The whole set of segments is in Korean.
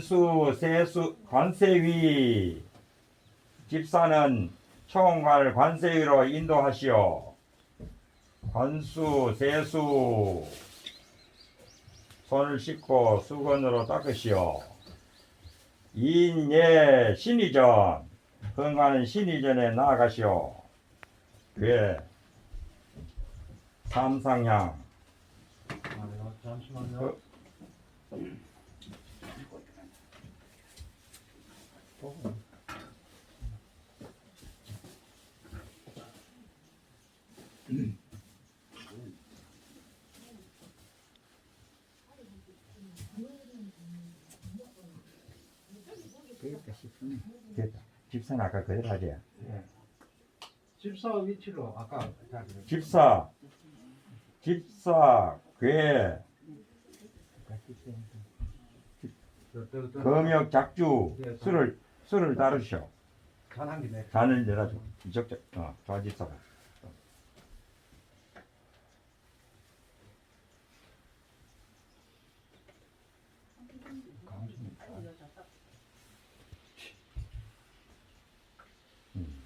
관수 세수 관세위 집사는 총괄 관세위로 인도하시오. 관수 세수 손을 씻고 수건으로 닦으시오. 인예 신이전 흥하는 신이전에 나아가시오. 왜 삼상향 아, 잠시만요. 그- 됐다. 집사는 아까 그대로 하지. 예. 집사 위치로 아까 다 그랬죠. 집사 집사 괴 저, 저, 저, 금역 작주 예, 술을 술을 다루시오. 잔한 김에 잔을 내다줘. 이적적 어 좌집사가. 음.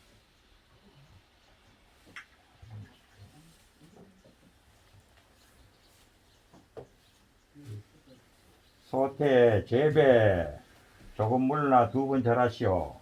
소태 재배 조금 물러나 두 번 절하시오.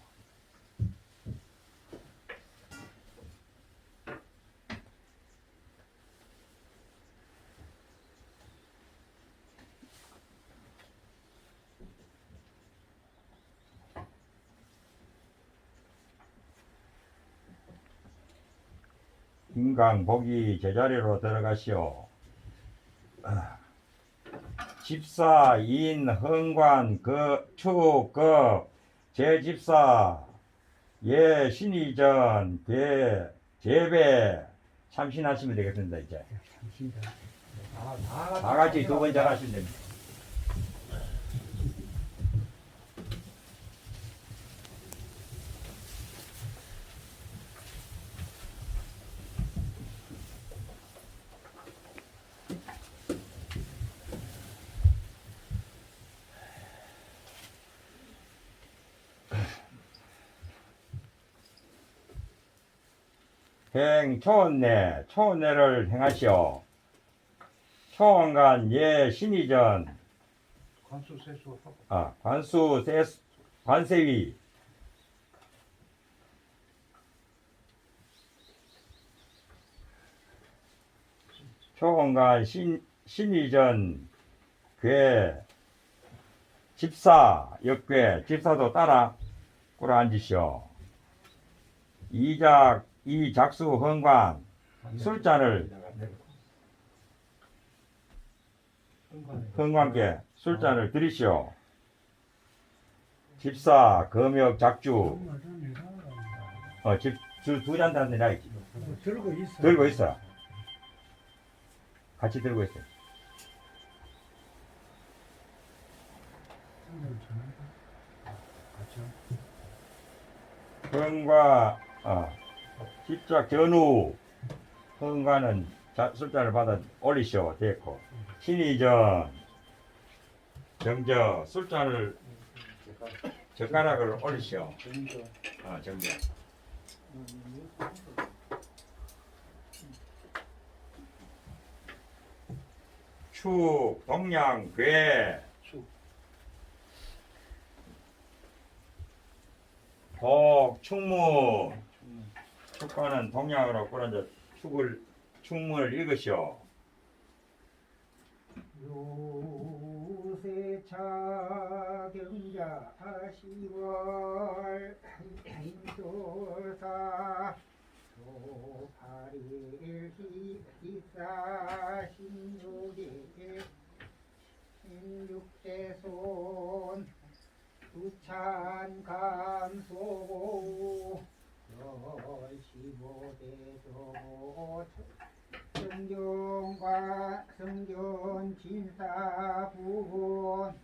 인강 보기 제자리로 들어가시오. 아. 집사 인 흥관 그축급 제집사 예 신이전 대 재배 참신하시면 되겠습니다 이제 잠시만. 다, 다, 다 같이 두 번 잘하시면 됩니다. 행 초원내 초원내를 행하시오. 초원간 예 신이전 관수 세수 하고 아 관수 세 관세위 초원간 신 신이전 괴 집사 역괴 집사도 따라 꿇어 앉으시오. 이작 이 작수 헌관 술잔을 흥관께 술잔을 드리시오. 집사, 금역, 작주, 어, 집, 두잔 단데 나 들고 있어. 들고 있어. 같이 들고 있어. 흥과, 어, 집작 전후, 흥과는 자, 술잔을 받아 올리시오. 됐고. 신이전, 정저, 술잔을, 젓가락을 올리시오. 어, 정저. 축, 동양, 괴, 축. 복, 충문. 축가는 동양으로 꾸려져 축을, 충문을 읽으시오. 요새 차경자 10월 인도사 소파릴 기사 신육에 신육대손 두찬 감소 열십오대조 성경과 성전 진사부원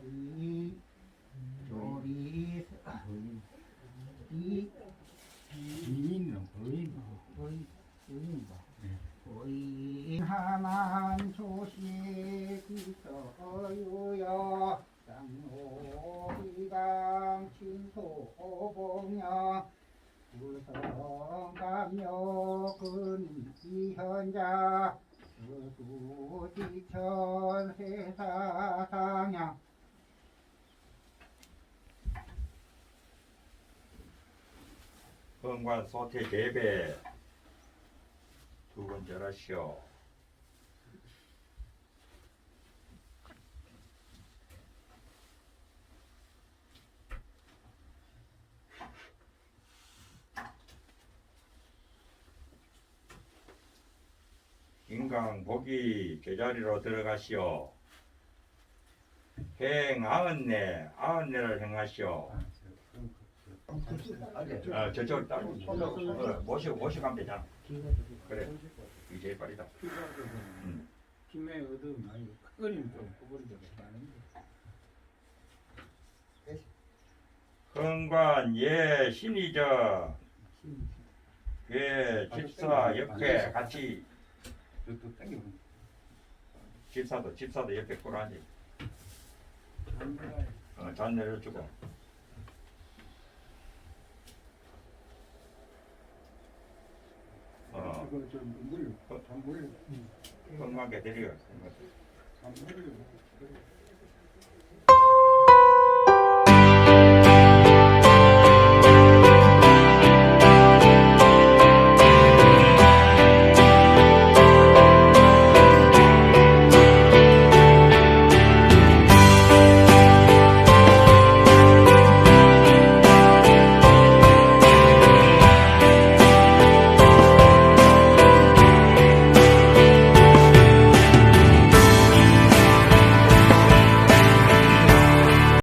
조비 조비 이 비인은 거의 거의 거의 하만 조식 유여 장로기강 친소봉여 우성감요 근이현자 수지천 세사상양 흥관 소태 재배 두 번 절하시오. 인강 복이 제자리로 들어가시오. 행 아흔네 아흔네를 행하시오. 아 저쪽 따로 어, 모시고 모시고 가면 되잖아. 그래 이게 제일 빠르다. 음. 힘의 얻음 아니고 큰거리는 좀 그거리도 많은데 흥관 예 신이저 힘이 예 집사 옆에 같이 집사도 집사도 옆에 안 들어가요 어, 잔 내려주고 어 이거 좀 물려 안 물려 건강하게 데리고 안 물려